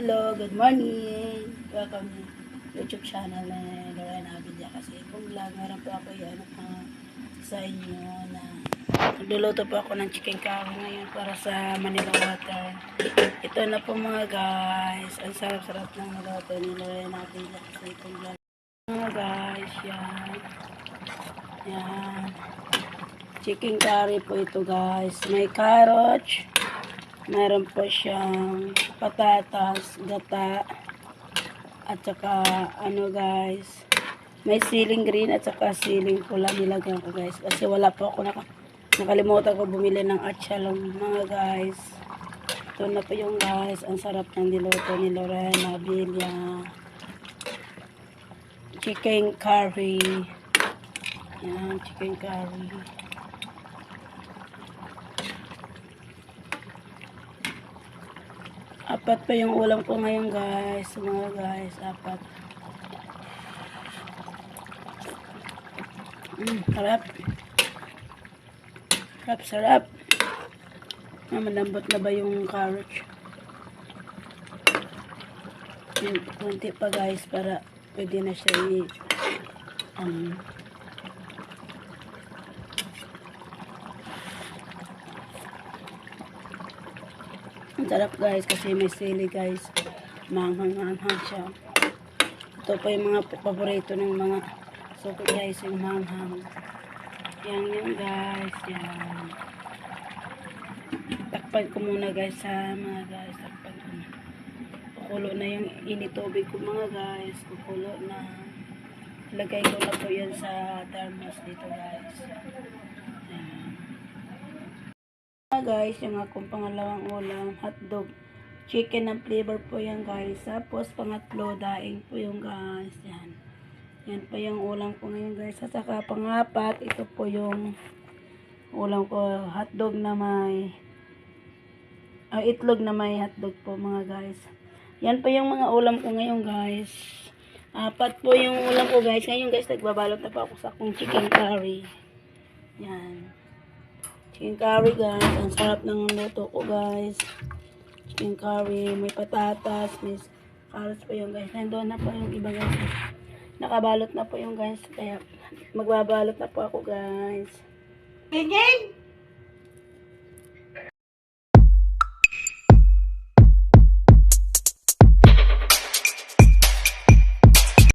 Hello, good morning. Welcome to YouTube channel na Lorena Abidia kasi kung vlog, meron po ako ano pa sa inyo na nagluluto po ako ng chicken curry ngayon para sa Manila Water. Ito na po mga guys. Ang sarap-sarap ng niluto ni Lorena Abidia kasi itong vlog. Mga guys, yan. Yan. Chicken curry po ito guys. May carrots. Meron po siyang patatas, gata, at saka ano guys, may siling green at saka siling pula nilagyan ko guys. Kasi wala po ako naka, nakalimutan ko bumili ng atchalong mga guys. Ito na po yung guys, ang sarap ng niluto ni Lorena Villa. Chicken curry. Yan, chicken curry. Apat pa yung ulam ko ngayon guys. Mga guys, apat. Mm, sarap. Sarap, sarap. Ah, malambot na ba yung carrot? Yun, konti pa guys para pwede na siya i... Um, Ang sarap guys kasi may sili guys. Manghang-manghang siya. Ito pa yung mga paborito ng mga suko guys, yung manghang. Yan yan guys, yan. Takpan ko muna guys sa mga guys. Takpan ko na. Kukulo na yung initubig ko mga guys. Kukulo na. Lagay ko na po yan sa thermos dito guys. Guys, yung akong pangalawang ulam, hotdog. Chicken ng flavor po yan guys. Tapos pangatlo, daing po yung guys. Yan. Yan pa yung ulam ko ngayon guys. At saka pangapat, ito po yung ulam ko. Hotdog na may ah, itlog na may hotdog po mga guys. Yan pa yung mga ulam ko ngayon guys. Apat po yung ulam ko guys. Ngayon guys, nagbabalot na pa ako sa akong chicken curry. Yan. Chicken curry guys. Ang sarap ng luto ko guys. Chicken curry. May patatas. May carrots pa yung guys. Nandoon na po yung iba guys. Nakabalot na po yung guys. Kaya magbabalot na po ako guys. Tingin!